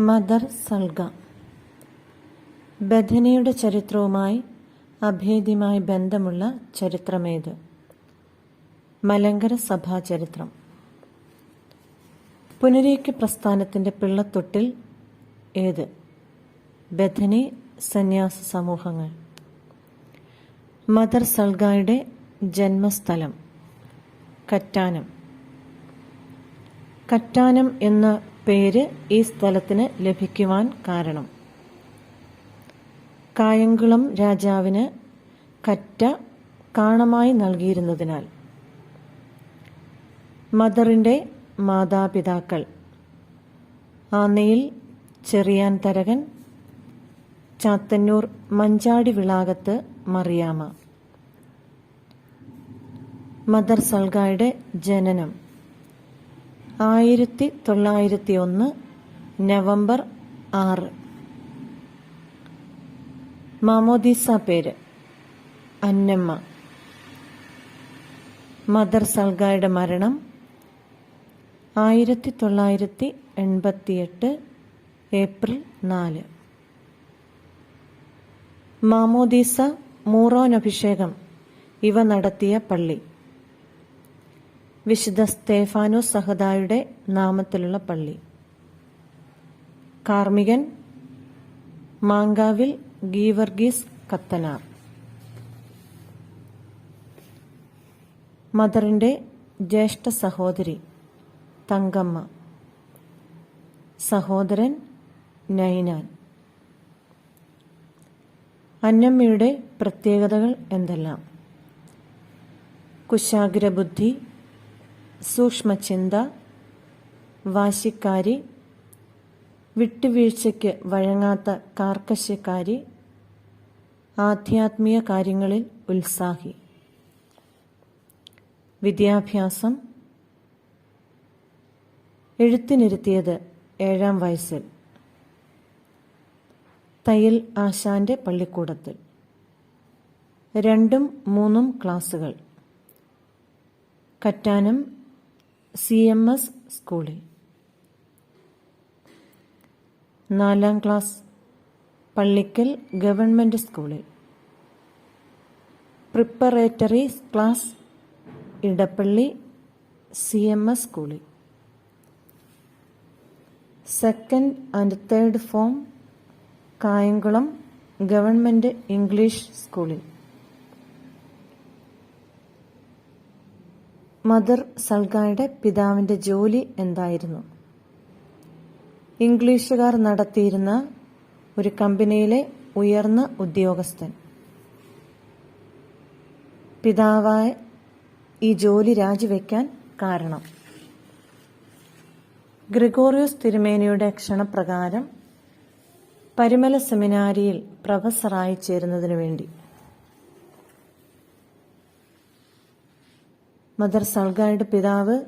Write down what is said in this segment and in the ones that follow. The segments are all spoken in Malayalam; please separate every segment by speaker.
Speaker 1: മദർ സൽഗ. ബഥനയുടെ ചരിത്രവുമായി അഭേദ്യമായി ബന്ധമുള്ള ചരിത്രമേത്? മലങ്കര സഭാ ചരിത്രം. പുനരേക്ക് പ്രസ്ഥാനത്തിന്റെ പിള്ളത്തൊട്ടിൽ ഏത്? ബഥനി സന്യാസ സമൂഹങ്ങൾ. മദർ സൽഗായുടെ ജന്മസ്ഥലം. കറ്റാനം. കറ്റാനം എന്ന പേര് ഈ സ്ഥലത്തിന് ലഭിക്കുവാൻ കാരണം. കായംകുളം രാജാവിന് കറ്റ കാണമായി നൽകിയിരുന്നതിനാൽ. മദറിന്റെ മാതാപിതാക്കൾ. ആനയിൽ ചെറിയാൻ തരകൻ ചാത്തന്നൂർ മഞ്ചാടി വിളാകത്ത് മറിയാമ. മദർ സൽഗായുടെ ജനനം. ആയിരത്തി തൊള്ളായിരത്തി ഒന്ന് നവംബർ ആറ്. മാമോദീസ പേര് അന്നമ്മ. മദർ സൽഗായുടെ മരണം ആയിരത്തി തൊള്ളായിരത്തി എൺപത്തിയെട്ട് ഏപ്രിൽ നാല്. മാമോദീസ മൂറോൻ അഭിഷേകം ഇവ നടത്തിയ പള്ളി. വിശുദ്ധ സ്തേഫാനോസ് സഹദായുടെ നാമത്തിലുള്ള പള്ളി. കാർമികൻ മാങ്കാവിൽ ഗീവർഗീസ് കത്തനാർ. മദറിന്റെ ജ്യേഷ്ഠ സഹോദരി തങ്കമ്മ. സഹോദരൻ നൈനാൻ. അന്നമ്മയുടെ പ്രത്യേകതകൾ എന്തെല്ലാം? കുശാഗ്രബുദ്ധി സൂക്ഷ്മചിന്ത വാശിക്കാരി വിട്ടുവീഴ്ചയ്ക്ക് വഴങ്ങാത്ത കാർക്കശ്യക്കാരി ആധ്യാത്മിക കാര്യങ്ങളിൽ ഉത്സാഹി. വിദ്യാഭ്യാസം. എഴുത്തിനിരുത്തിയത് ഏഴാം വയസ്സിൽ. തയ്യൽ ആശാന്റെ പള്ളിക്കൂടത്തിൽ. രണ്ടും മൂന്നും ക്ലാസുകൾ കറ്റാനം സി എം എസ് സ്കൂളിൽ നാലാം ക്ലാസ് പള്ളിക്കൽ ഗവൺമെന്റ് സ്കൂളിൽ preparatory class Edappally C M S സ്കൂളിൽ second and third form Kayamkulam government English സ്കൂളിൽ മദർ സൽഗായുടെ പിതാവിന്റെ ജോലി എന്തായിരുന്നു? ഇംഗ്ലീഷുകാർ നടത്തിയിരുന്ന ഒരു കമ്പനിയിലെ ഉയർന്ന ഉദ്യോഗസ്ഥൻ. പിതാവായ ഈ ജോലി രാജിവെക്കാൻ കാരണം. ഗ്രിഗോറിയോസ് തിരുമേനിയുടെ ക്ഷണപ്രകാരം പരിമല സെമിനാരിയിൽ പ്രൊഫസറായി ചേരുന്നതിനു വേണ്ടി. മദർ സൽഗായുടെ പിതാവ്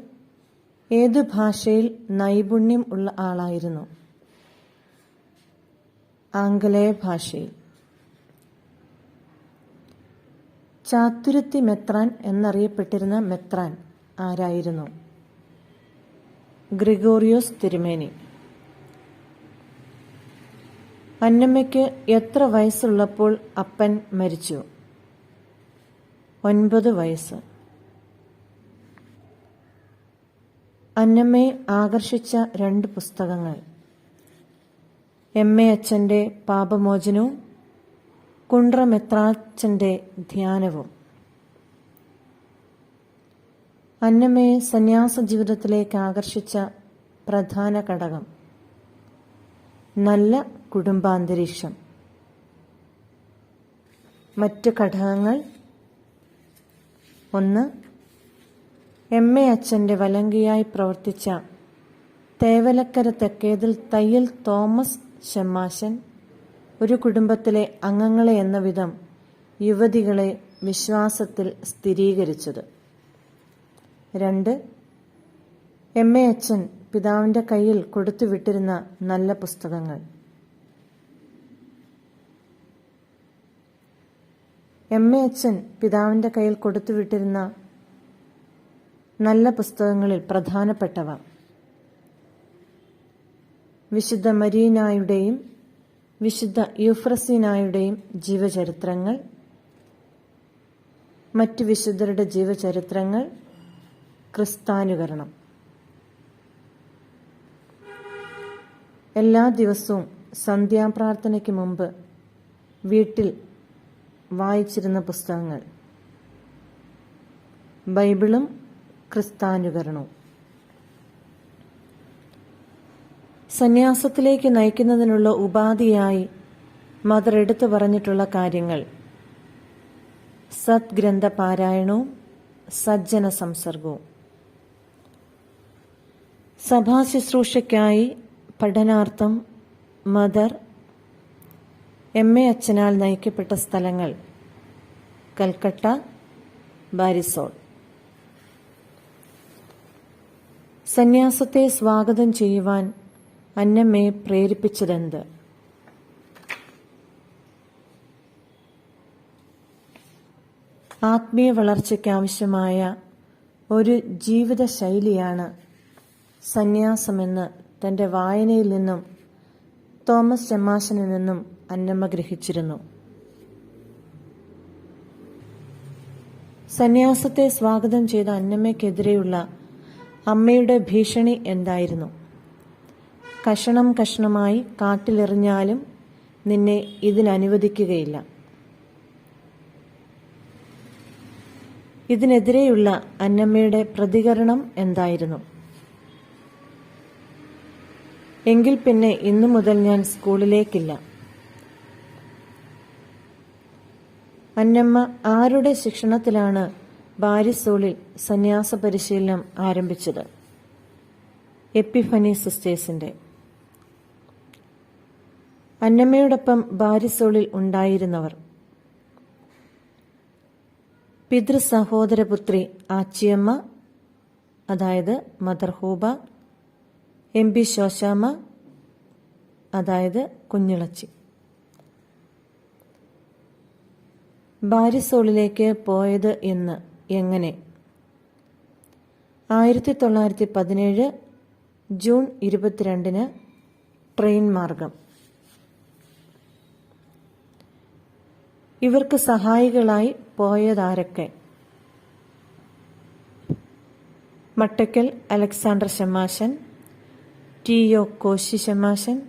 Speaker 1: ഏത് ഭാഷയിൽ നൈപുണ്യം ഉള്ള ആളായിരുന്നു? ആംഗലേയ ഭാഷയിൽ. ചാത്തുരുത്തി മെത്രാൻ എന്നറിയപ്പെട്ടിരുന്ന മെത്രാൻ ആരായിരുന്നു? ഗ്രിഗോറിയോസ് തിരുമേനി. അന്നമ്മയ്ക്ക് എത്ര വയസ്സുള്ളപ്പോൾ അപ്പൻ മരിച്ചു? ഒൻപത് വയസ്സ്. അന്നമ്മയെ ആകർഷിച്ച രണ്ട് പുസ്തകങ്ങൾ. എം എ അച്ഛന്റെ പാപമോചനവും കുണ്ട്രമെത്രാച്ചന്റെ ധ്യാനവും. അന്നമ്മയെ സന്യാസ ജീവിതത്തിലേക്ക് ആകർഷിച്ച പ്രധാന ഘടകം നല്ല കുടുംബാന്തരീക്ഷം. മറ്റ് ഘടകങ്ങൾ ഒന്ന് എം എ അച്ഛന്റെ വലങ്കിയായി പ്രവർത്തിച്ച തേവലക്കര തെക്കേതിൽ തയ്യൽ തോമസ് ഷെമ്മാശൻ ഒരു കുടുംബത്തിലെ അംഗങ്ങളെ എന്ന വിധം യുവതികളെ വിശ്വാസത്തിൽ സ്ഥിരീകരിച്ചത്. രണ്ട് എം എ അച്ഛൻ പിതാവിന്റെ കയ്യിൽ കൊടുത്തുവിട്ടിരുന്ന നല്ല പുസ്തകങ്ങൾ. എം എ അച്ഛൻ പിതാവിന്റെ കയ്യിൽ കൊടുത്തുവിട്ടിരുന്ന നല്ല പുസ്തകങ്ങളിൽ പ്രധാനപ്പെട്ടവ. വിശുദ്ധ മരീനായുടെയും വിശുദ്ധ യുഫ്രസീനായുടെയും ജീവചരിത്രങ്ങൾ മറ്റ് വിശുദ്ധരുടെ ജീവചരിത്രങ്ങൾ ക്രിസ്താനുകരണം. എല്ലാ ദിവസവും സന്ധ്യാപ്രാർത്ഥനയ്ക്ക് മുമ്പ് വീട്ടിൽ വായിച്ചിരുന്ന പുസ്തകങ്ങൾ. ബൈബിളും ക്രിസ്താനുകരണവും. സന്യാസത്തിലേക്ക് നയിക്കുന്നതിനുള്ള ഉപാധിയായി മദർ എടുത്തു പറഞ്ഞിട്ടുള്ള കാര്യങ്ങൾ. സദ്ഗ്രന്ഥ പാരായണവും സജ്ജന സംസർഗവും സഭാശുശ്രൂഷയ്ക്കായി പഠനാർത്ഥം മദർ എം എ അച്ഛനാൽ നയിക്കപ്പെട്ട സ്ഥലങ്ങൾ. കൽക്കട്ട ബാരിസോൾ സന്യാസത്തെ സ്വാഗതം ചെയ്യുവാൻ അന്നമ്മയെ പ്രേരിപ്പിച്ചതെന്ത്? ആത്മീയ വളർച്ചയ്ക്കാവശ്യമായ ഒരു ജീവിത ശൈലിയാണ് സന്യാസമെന്ന് തന്റെ വായനയിൽ നിന്നും തോമസ് ചെമ്മാശനിൽ നിന്നും അന്നമ്മ ഗ്രഹിച്ചിരുന്നു. സന്യാസത്തെ സ്വാഗതം ചെയ്ത അന്നമ്മയ്ക്കെതിരെയുള്ള അമ്മയുടെ ഭീഷണി എന്തായിരുന്നു? കഷണം കഷണമായി കാട്ടിലെറിഞ്ഞാലും നിന്നെ ഇതിനനുവദിക്കുകയില്ല. ഇതിനെതിരെയുള്ള അന്നമ്മയുടെ പ്രതികരണം എന്തായിരുന്നു? എങ്കിൽ പിന്നെ ഇന്നു മുതൽ ഞാൻ സ്കൂളിലേക്കില്ല. അന്നമ്മ ആരുടെ ശിക്ഷണത്തിലാണ് ബാരിസോളിൽ സന്യാസ പരിശീലനം ആരംഭിച്ചത് എപ്പിഫനി സിസ്റ്റേഴ്സിന്റെ. അന്നമ്മയോടൊപ്പം ബാരിസോളിൽ ഉണ്ടായിരുന്നവർ. പിതൃ സഹോദരപുത്രി ആച്ചിയമ്മ അതായത് മദർ ഹൂബ എം പി ശോശാമ്മ അതായത് കുഞ്ഞിളച്ചി. ബാരിസോളിലേക്ക് പോയത് എന്ന് എങ്ങനെ? ആയിരത്തി തൊള്ളായിരത്തി പതിനേഴ് ജൂൺ ഇരുപത്തിരണ്ടിന് ട്രെയിൻ മാർഗം. ഇവർക്ക് സഹായികളായി പോയതാരൊക്കെ? മട്ടക്കൽ അലക്സാണ്ടർ ശമാശൻ ടി ഒ കോശി ശമാശൻ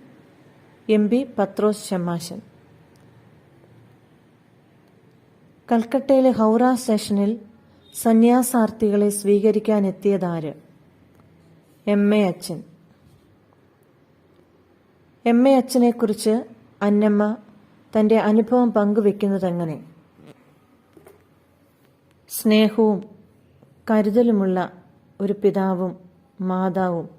Speaker 1: എം പി പത്രോസ് ശമാശൻ. കൽക്കട്ടയിലെ ഹൗറ സ്റ്റേഷനിൽ സന്യാസാർത്ഥികളെ സ്വീകരിക്കാനെത്തിയതാര്? എം. എ. അച്ഛൻ. എം. എ. അച്ഛനെക്കുറിച്ച് അന്നമ്മ തന്റെ അനുഭവം പങ്കുവെക്കുന്നതെങ്ങനെ? സ്നേഹവും കരുതലുമുള്ള ഒരു പിതാവും മാതാവും.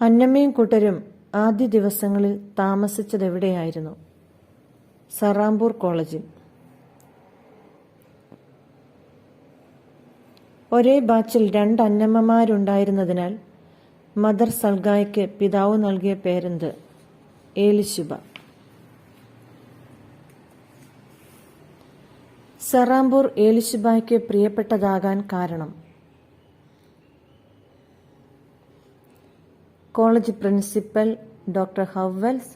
Speaker 1: അന്നമ്മയും കൂട്ടരും ആദ്യ ദിവസങ്ങളിൽ താമസിച്ചതെവിടെയായിരുന്നു? സറാംപൂർ കോളേജിൽ. ഒരേ ബാച്ചിൽ രണ്ട് അന്നമ്മമാരുണ്ടായിരുന്നതിനാൽ മദർ സൽഗായ്ക്ക് പിതാവ് നൽകിയ പേരെന്ത്? ഏലിശുബ സറാംപൂർ ഏലിശുബായ്ക്ക് പ്രിയപ്പെട്ടതാകാൻ കാരണം? College principal doctor Howells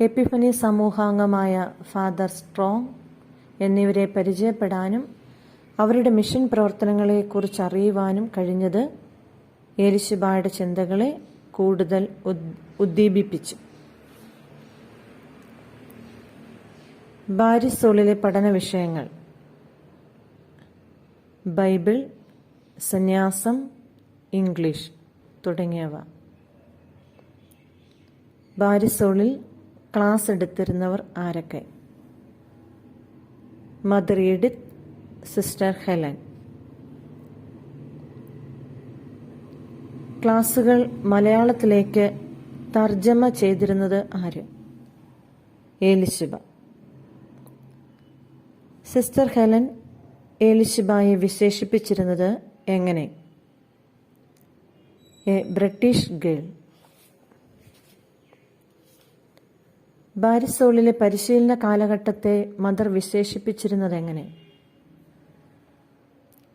Speaker 1: Epiphany സമൂഹാംഗമായ father Strong എന്നിവരെ പരിചയപ്പെടാനും അവരുടെ മിഷൻ പ്രവർത്തനങ്ങളെക്കുറിച്ച് അറിയുവാനും കഴിഞ്ഞത് ഏലിശുബായുടെ ചിന്തകളെ കൂടുതൽ ഉദ്ദീപിപ്പിച്ചു. ബാരിസോളിലെ പഠന വിഷയങ്ങൾ. ബൈബിൾ സന്യാസം ഇംഗ്ലീഷ് തുടങ്ങിയവ. ബാരിസോളിൽ ക്ലാസ് എടുത്തിരുന്നവർ ആരൊക്കെ? Mother Edith sister Helen. ക്ലാസുകൾ മലയാളത്തിലേക്ക് തർജമ ചെയ്തിരുന്നത് ആര്? ഏലിശിബ സിസ്റ്റർ ഹെലൻ ഏലിശിബായെ വിശേഷിപ്പിച്ചിരുന്നത് എങ്ങനെ? A British girl. ബാരിസോളിലെ പരിശീലന കാലഘട്ടത്തെ മദർ വിശേഷിപ്പിച്ചിരുന്നത് എങ്ങനെ?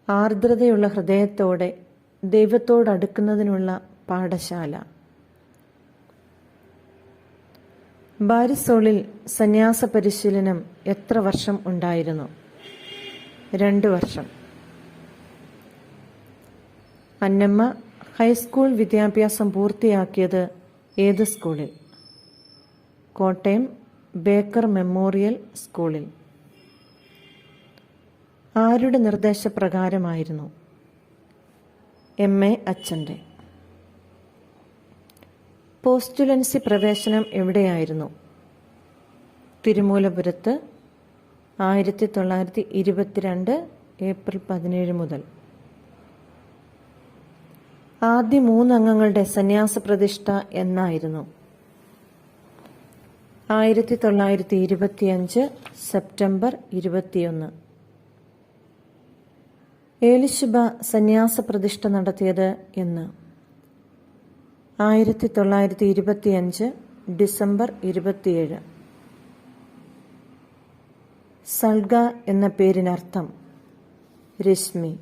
Speaker 1: ആർദ്രതയുള്ള ഹൃദയത്തോടെ ദൈവത്തോടടുക്കുന്നതിനുള്ള പാഠശാല. ബാരിസോളിൽ സന്യാസ പരിശീലനം എത്ര വർഷം ഉണ്ടായിരുന്നു? രണ്ട് വർഷം. അന്നമ്മ ഹൈസ്കൂൾ വിദ്യാഭ്യാസം പൂർത്തിയാക്കിയത് ഏത് സ്കൂളിൽ? കോട്ടയം ബേക്കർ മെമ്മോറിയൽ സ്കൂളിൽ. ആരുടെ നിർദ്ദേശപ്രകാരമായിരുന്നു? എം. എ. അച്ഛന്റെ. പോസ്റ്റുലൻസി പ്രവേശനം എവിടെയായിരുന്നു? തിരുമൂലപുരത്ത് ആയിരത്തി തൊള്ളായിരത്തി ഇരുപത്തിരണ്ട് ഏപ്രിൽ പതിനേഴ് മുതൽ. ആദ്യ മൂന്നംഗങ്ങളുടെ സന്യാസ പ്രതിഷ്ഠ എന്നായിരുന്നു. ആയിരത്തി തൊള്ളായിരത്തി ഇരുപത്തിയഞ്ച് സെപ്റ്റംബർ ഇരുപത്തിയൊന്ന്. ഏലിശുബ സന്യാസ പ്രതിഷ്ഠ നടത്തിയത് എന്ന്. ആയിരത്തി തൊള്ളായിരത്തി ഇരുപത്തിയഞ്ച് ഡിസംബർ ഇരുപത്തിയേഴ്. സൾഗ എന്ന പേരിനർത്ഥം രശ്മി.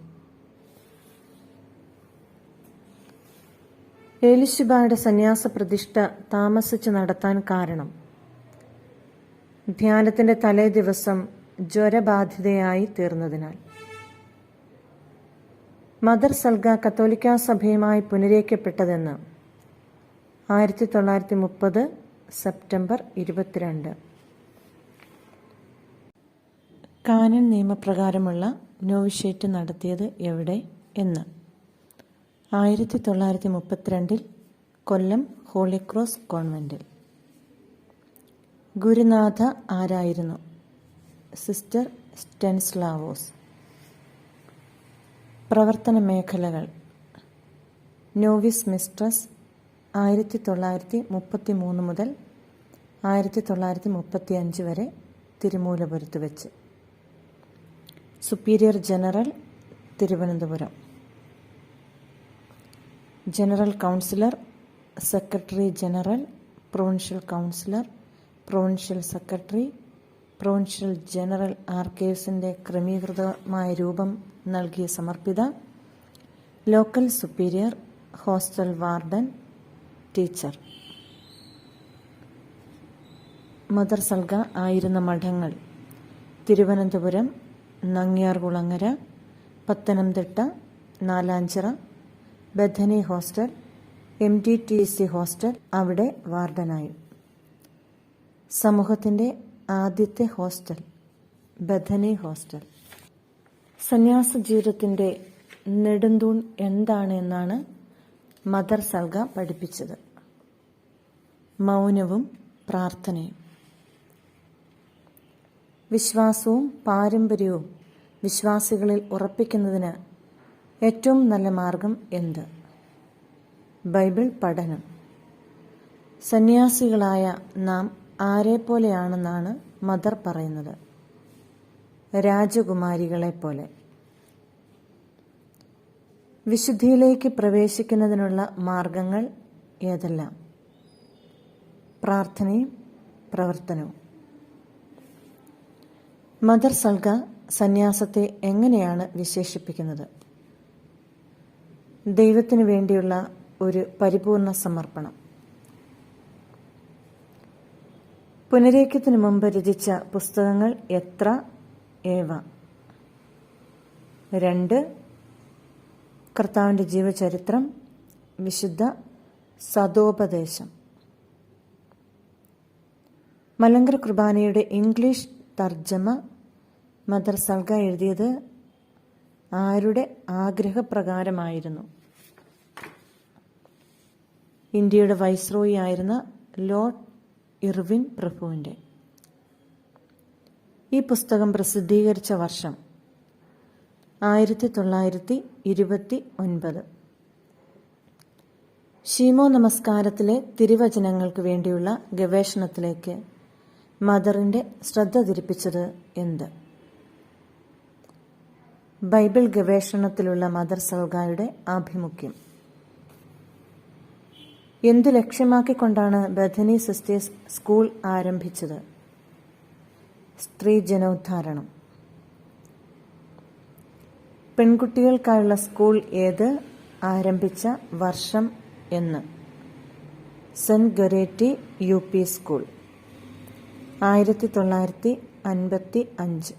Speaker 1: ഏലിശുബയുടെ സന്യാസ പ്രതിഷ്ഠ താമസിച്ച് നടത്താൻ കാരണം. ധ്യാനത്തിന്റെ തലേ ദിവസം ജ്വരബാധിതയായി തീർന്നതിനാൽ. മദർ സൽഗ കത്തോലിക്ക സഭയുമായി പുനരേക്കപ്പെട്ടതെന്ന് ആയിരത്തി തൊള്ളായിരത്തി മുപ്പത് സെപ്റ്റംബർ ഇരുപത്തിരണ്ട്. കാനൻ നിയമപ്രകാരമുള്ള നോവിഷേറ്റ് നടത്തിയത് എവിടെ എന്ന്. ആയിരത്തി തൊള്ളായിരത്തി മുപ്പത്തിരണ്ടിൽ കൊല്ലം ഹോളിക്രോസ് കോൺവെന്റിൽ. ഗുരുനാഥ ആരായിരുന്നു? Sister Stanislaus. പ്രവർത്തന മേഖലകൾ. നോവിസ് മിസ്ട്രസ് ആയിരത്തി തൊള്ളായിരത്തി മുപ്പത്തി മൂന്ന് മുതൽ ആയിരത്തി തൊള്ളായിരത്തി മുപ്പത്തി അഞ്ച് വരെ തിരുമൂലപുരത്ത് വെച്ച്. Superior general Thiruvananthapuram. General councillor secretary general provincial councillor provincial secretary provincial general ആർക്കൈവ്സിന്റെ ക്രമീകൃതമായ രൂപം നൽകിയ സമർപ്പിത local superior hostel warden teacher. Mother സൽഗ ആയിരുന്ന മഠങ്ങൾ. Thiruvananthapuram Nangiarkulangara Pathanamthitta Nalanchira Bethany hostel M T T C hostel അവിടെ വാർഡനായി. സമൂഹത്തിന്റെ ആദ്യത്തെ ഹോസ്റ്റൽ ബഥനി ഹോസ്റ്റൽ. സന്യാസ ജീവിതത്തിന്റെ നെടുന്തൂൺ എന്താണ് എന്നാണ് മദർ സൽഗ പഠിപ്പിച്ചത്. മൗനവും പ്രാർത്ഥനയും. വിശ്വാസവും പാരമ്പര്യവും വിശ്വാസികളിൽ ഉറപ്പിക്കുന്നതിന് ഏറ്റവും നല്ല മാർഗം എന്ത്? ബൈബിൾ പഠനം. സന്യാസികളായ നാം ആരെ പോലെയാണെന്നാണ് മദർ പറയുന്നത്. രാജകുമാരികളെ പോലെ വിശുദ്ധിയിലേക്ക് പ്രവേശിക്കുന്നതിനുള്ള മാർഗങ്ങൾ ഏതെല്ലാം? പ്രാർത്ഥനയും പ്രവർത്തനവും. മദർ സൽഗ സന്യാസത്തെ എങ്ങനെയാണ് വിശേഷിപ്പിക്കുന്നത്? ദൈവത്തിനു വേണ്ടിയുള്ള ഒരു പരിപൂർണ സമർപ്പണം. പുനരേക്യത്തിനു മുമ്പ് രചിച്ച പുസ്തകങ്ങൾ എത്ര? ഏവ. രണ്ട് കർത്താവിന്റെ ജീവചരിത്രം വിശുദ്ധ സദോപദേശം. മലങ്കര കുർബാനയുടെ ഇംഗ്ലീഷ് തർജമ മദർ സൽഗ എഴുതിയത് ആരുടെ ആഗ്രഹപ്രകാരമായിരുന്നു? ഇന്ത്യയുടെ വൈസ്രോയി ആയിരുന്ന ലോർഡ് ഇർവിൻ പ്രഭുവിന്റെ ഈ പുസ്തകം പ്രസിദ്ധീകരിച്ച വർഷം ആയിരത്തി തൊള്ളായിരത്തി ഇരുപത്തി ഒൻപത് നമസ്കാരത്തിലെ തിരുവചനങ്ങൾക്ക് വേണ്ടിയുള്ള ഗവേഷണത്തിലേക്ക് മദറിന്റെ ശ്രദ്ധ തിരിപ്പിച്ചത് എന്ത്? ബൈബിൾ ഗവേഷണത്തിലുള്ള മദർ സൽഗായുടെ ആഭിമുഖ്യം. എന്തു ലക്ഷ്യമാക്കിക്കൊണ്ടാണ് ബഥനി സിസ്റ്റേഴ്സ് സ്കൂൾ ആരംഭിച്ചത്? സ്ത്രീ ജനോദ്ധാരണം പെൺകുട്ടികൾക്കായുള്ള സ്കൂൾ ഏത്? ആരംഭിച്ച വർഷം എന്ന്. Saint Goretti U P school. ആയിരത്തി തൊള്ളായിരത്തി അൻപത്തി അഞ്ച്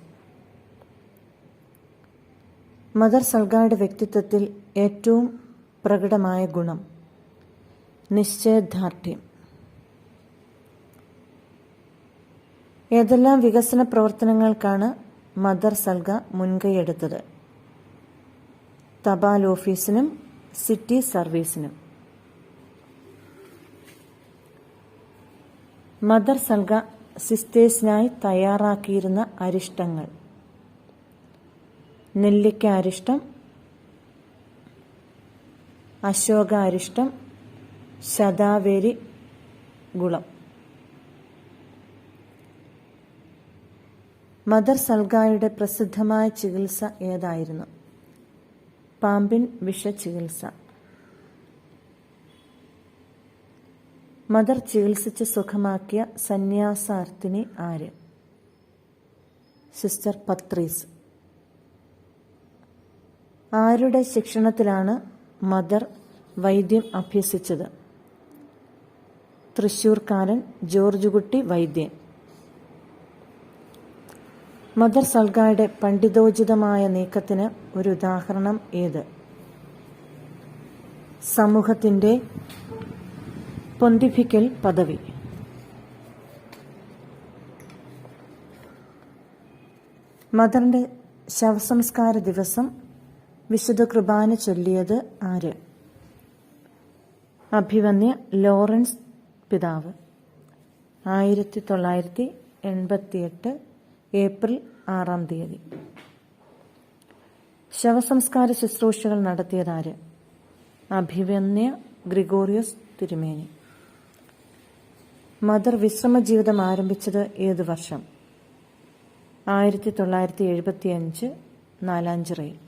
Speaker 1: മദർ സൽഗായുടെ വ്യക്തിത്വത്തിൽ ഏറ്റവും പ്രകടമായ ഗുണം. നിശ്ചയദാർഢ്യം. ഏതെല്ലാം വികസന പ്രവർത്തനങ്ങൾക്കാണ് മദർ സൽഗ മുൻകൈയെടുത്തത്? തപാൽ ഓഫീസിനും സിറ്റി സർവീസിനും. മദർ സൽഗ സിസ്റ്റേഴ്സിനായി തയ്യാറാക്കിയിരുന്ന അരിഷ്ടങ്ങൾ. നെല്ലിക്ക അരിഷ്ടം അശോക അരിഷ്ടം ശതാവേരി ഗുളം. മദർ സൽഗായുടെ പ്രസിദ്ധമായ ചികിത്സ ഏതായിരുന്നു? പാമ്പിൻ വിഷ ചികിത്സ മദർ ചികിത്സിച്ച് സുഖമാക്കിയ സന്യാസാർത്ഥിനി ആര്? സിസ്റ്റർ പത്രീസ്. ആരുടെ ശിക്ഷണത്തിലാണ് മദർ വൈദ്യം അഭ്യസിച്ചത്? തൃശൂർക്കാരൻ ജോർജ് കുട്ടി വൈദ്യൻ. മദർ സൽഗായുടെ പണ്ഡിതോചിതമായ നീക്കത്തിന് ഒരു ഉദാഹരണം ഏത്? സമൂഹത്തിന്റെ പൊന്തിഫിക്കൽ പദവി. മദറിന്റെ ശവസംസ്കാര ദിവസം വിശുദ്ധ കുർബാന ചൊല്ലിയത് ആര്? അഭിവന്യ ലോറൻസ് പിതാവ്. ആയിരത്തി തൊള്ളായിരത്തി എൺപത്തിയെട്ട് ഏപ്രിൽ ആറാം തീയതി. ശവസംസ്കാര ശുശ്രൂഷകൾ നടത്തിയതാര്? അഭിവന്യ ഗ്രിഗോറിയസ് തിരുമേനി. മദർ വിശ്രമ ജീവിതം ആരംഭിച്ചത് ഏത് വർഷം? ആയിരത്തി തൊള്ളായിരത്തി എഴുപത്തി അഞ്ച് നാലാഞ്ചിറയിൽ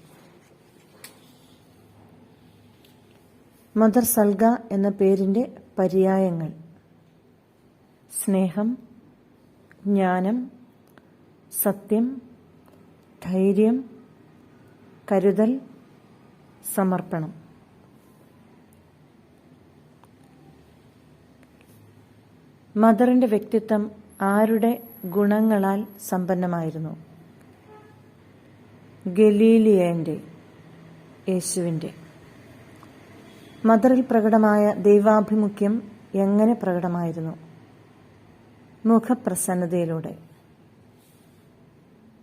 Speaker 1: മദർ സൽഗ എന്ന പേരിന്റെ പര്യായങ്ങൾ. സ്നേഹം ജ്ഞാനം സത്യം ധൈര്യം കരുതൽ സമർപ്പണം. മദറിന്റെ വ്യക്തിത്വം ആരുടെ ഗുണങ്ങളാൽ സമ്പന്നമായിരുന്നു? ഗലീലിയന്റെ യേശുവിന്റെ മദറിൽ പ്രകടമായ ദൈവാഭിമുഖ്യം എങ്ങനെ പ്രകടമായിരുന്നു? മുഖപ്രസന്നതയിലൂടെ.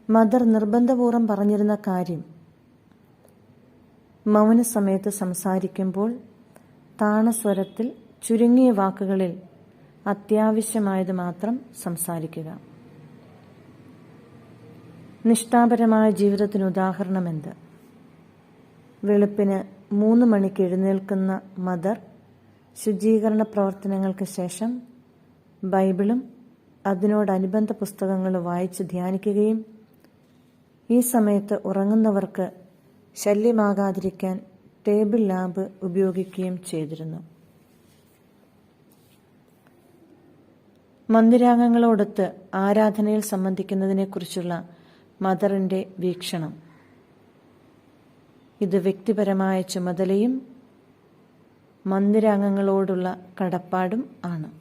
Speaker 1: മദർ നിർബന്ധപൂർവം പറഞ്ഞിരുന്ന കാര്യം. മൗന സമയത്ത് സംസാരിക്കുമ്പോൾ താണസ്വരത്തിൽ ചുരുങ്ങിയ വാക്കുകളിൽ അത്യാവശ്യമായത് മാത്രം സംസാരിക്കുക. നിഷ്ഠാപരമായ ജീവിതത്തിന് ഉദാഹരണം എന്ത്? വെളുപ്പിന് മൂന്ന് മണിക്ക് എഴുന്നേൽക്കുന്ന മദർ ശുചീകരണ പ്രവർത്തനങ്ങൾക്ക് ശേഷം ബൈബിളും അതിനോടനുബന്ധ പുസ്തകങ്ങളും വായിച്ച് ധ്യാനിക്കുകയും ഈ സമയത്ത് ഉറങ്ങുന്നവർക്ക് ശല്യമാകാതിരിക്കാൻ ടേബിൾ ലാമ്പ് ഉപയോഗിക്കുകയും ചെയ്തിരുന്നു. മന്ദിരാംഗങ്ങളോടൊത്ത് ആരാധനയിൽ സംബന്ധിക്കുന്നതിനെക്കുറിച്ചുള്ള മദറിന്റെ വീക്ഷണം. ഇത് വ്യക്തിപരമായ ചുമതലയും മന്ദിരാംഗങ്ങളോടുള്ള കടപ്പാടും ആണ്.